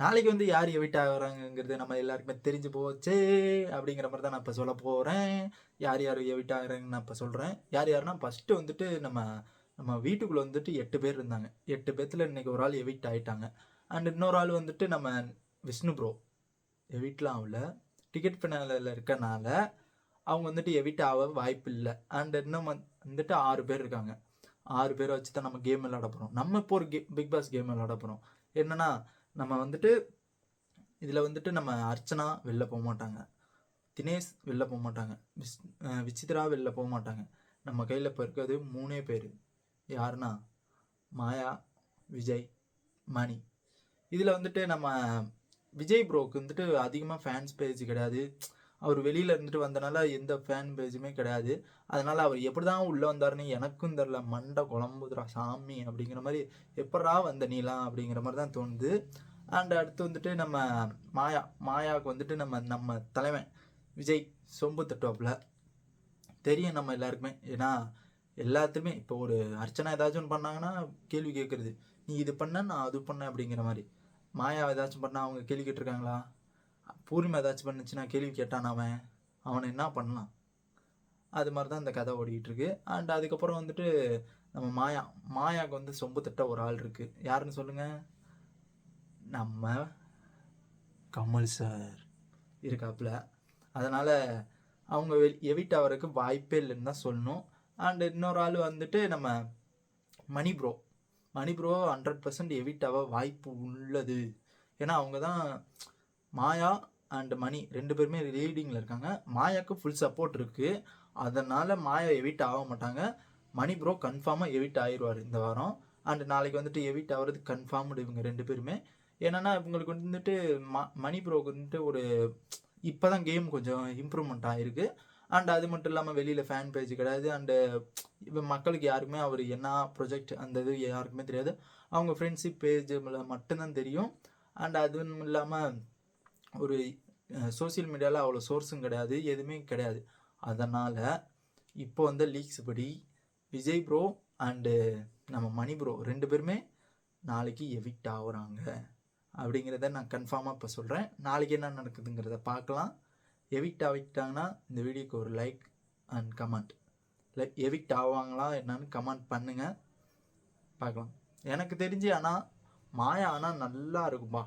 நாளைக்கு வந்து யார் எவிட் ஆகிறாங்கங்கிறது நம்ம எல்லாருக்குமே தெரிஞ்சு போச்சே அப்படிங்கிற மாதிரி தான் நான் இப்போ சொல்ல போகிறேன் யார் யார் எவிட் ஆகிறாங்கன்னு நான் இப்போ சொல்கிறேன் யார் யாருன்னா ஃபஸ்ட்டு வந்துட்டு நம்ம நம்ம வீட்டுக்குள்ளே வந்துட்டு எட்டு பேர் இருந்தாங்க. எட்டு பேர்த்தில் இன்னைக்கு ஒரு ஆள் எவிட் ஆகிட்டாங்க அண்ட் இன்னொரு ஆள் வந்துட்டு நம்ம விஷ்ணு ப்ரோ எவிட்லாம் ஆகல. டிக்கெட் பின்னாலில் இருக்கனால அவங்க வந்துட்டு எவிட் ஆக வாய்ப்பு இல்லை. அண்ட் இன்னும் வந்துட்டு ஆறு பேர் இருக்காங்க. ஆறு பேரை வச்சு தான் நம்ம கேம் விளாட போகிறோம் நம்ம இப்போ ஒரு கே பிக் பாஸ் கேம் விளாட போகிறோம் என்னென்னா நம்ம வந்துட்டு இதில் வந்துட்டு நம்ம அர்ச்சனா வெளில போக மாட்டாங்க. தினேஷ் வெளில போக மாட்டாங்க. விஸ் விசித்ரா வெளில போக மாட்டாங்க. நம்ம கையில் இப்போ இருக்கிறது மூணே பேர். யாருன்னா? மாயா விஜய் மணி. இதில் வந்துட்டு நம்ம விஜய் ப்ரோக்கு வந்துட்டு அதிகமாக ஃபேன்ஸ் பேஜ் கிடையாது. அவர் வெளியில் இருந்துட்டு வந்தனால எந்த ஃபேன் பேஜுமே கிடையாது. அதனால் அவர் எப்படி தான் உள்ளே வந்தாருன்னு எனக்கும் தெரில மண்டை குழம்புதுரா சாமி அப்படிங்கிற மாதிரி எப்படா வந்த நீலாம் அப்படிங்கிற மாதிரி தான் தோணுது. அண்ட் அடுத்து வந்துட்டு நம்ம மாயா மாயாவுக்கு வந்துட்டு நம்ம நம்ம தலைவன் விஜய் சொம்பு தட்டுவாப்புல. தெரியும் நம்ம எல்லாருக்குமே. ஏன்னா எல்லாத்துலேயுமே இப்போ ஒரு அர்ச்சனா ஏதாச்சும் ஒன்று பண்ணாங்கன்னா கேள்வி கேட்குறது நீ இது பண்ண நான் அது பண்ணேன் அப்படிங்கிற மாதிரி. மாயா ஏதாச்சும் பண்ணால் அவங்க கேள்வி கேட்டிருக்காங்களா? பூர்ணிமா ஏதாச்சும் பண்ணுச்சுன்னா கேள்வி கேட்டான் அவன். அவனை என்ன பண்ணலாம்? அது மாதிரி தான் இந்த கதை ஓடிக்கிட்டுருக்கு. அண்ட் அதுக்கப்புறம் வந்துட்டு நம்ம மாயா மாயாவுக்கு வந்து சொம்பு தட்ட ஒரு ஆள் இருக்குது யாருன்னு சொல்லுங்கள் நம்ம கமல் சார் இருக்காப்புல. அதனால் அவங்க வெ- எவிட் அவருக்கு வாய்ப்பே இல்லைன்னு தான் சொல்லணும். அண்ட் இன்னொரு ஆள் வந்துட்டு நம்ம Mani bro. Mani bro hundred percent evict ஆக வாய்ப்பு உள்ளது. ஏன்னா அவங்க தான் மாயா அண்ட் மணி ரெண்டு பேருமே லீடிங்கில் இருக்காங்க. மாயாவுக்கு ஃபுல் சப்போர்ட் இருக்குது அதனால் மாயா எவிட் ஆக மாட்டாங்க. மணி ப்ரோ கன்ஃபார்மாக எவிட் ஆயிடுவார் இந்த வாரம். அண்ட் நாளைக்கு வந்துட்டு எவிட் ஆகிறது கன்ஃபார்ம்டு இவங்க ரெண்டு பேருமே. என்னென்னா இவங்களுக்கு வந்துட்டு ம மணி ப்ரோக்கு வந்துட்டு ஒரு இப்போ தான் கேம் கொஞ்சம் இம்ப்ரூவ்மெண்ட் ஆகிருக்கு அண்ட் அது மட்டும் இல்லாமல் வெளியில் ஃபேன் பேஜ் கிடையாது. அண்டு இப்போ மக்களுக்கு யாருக்குமே அவர் என்ன ப்ரொஜெக்ட் அந்த இது யாருக்குமே தெரியாது. அவங்க ஃப்ரெண்ட்ஷிப் பேஜ் மட்டும்தான் தெரியும். அண்ட் அதுவும் இல்லாமல் ஒரு சோஷியல் மீடியாவில் அவ்வளோ சோர்ஸும் கிடையாது எதுவுமே கிடையாது. அதனால் இப்போ வந்த லீக்ஸ் படி விஜய் ப்ரோ அண்டு நம்ம மணி ப்ரோ ரெண்டு பேருமே நாளைக்கு எவிக்ட் ஆகுறாங்க. அப்படிங்கிறத நான் கன்ஃபார்மாக இப்போ சொல்கிறேன் நாளைக்கு என்ன நடக்குதுங்கிறத பார்க்கலாம். எவிக்ட் ஆகிட்டாங்கன்னா இந்த வீடியோக்கு ஒரு like and comment like evict ஆவாங்களா என்னன்னு கமெண்ட் பண்ணுங்கள் பார்க்கலாம். எனக்கு தெரிஞ்சு ஆனால் மாயா ஆனால் நல்லா இருக்கும்பா.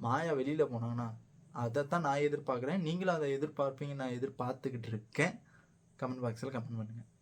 மாயா வெளியில் போனாங்கன்னா அதைத்தான் நான் எதிர்பார்க்குறேன். நீங்களும் அதை எதிர்பார்ப்பீங்க நான் எதிர்பார்த்துக்கிட்டு இருக்கேன். கமெண்ட் பாக்ஸில் கமெண்ட் பண்ணுங்கள்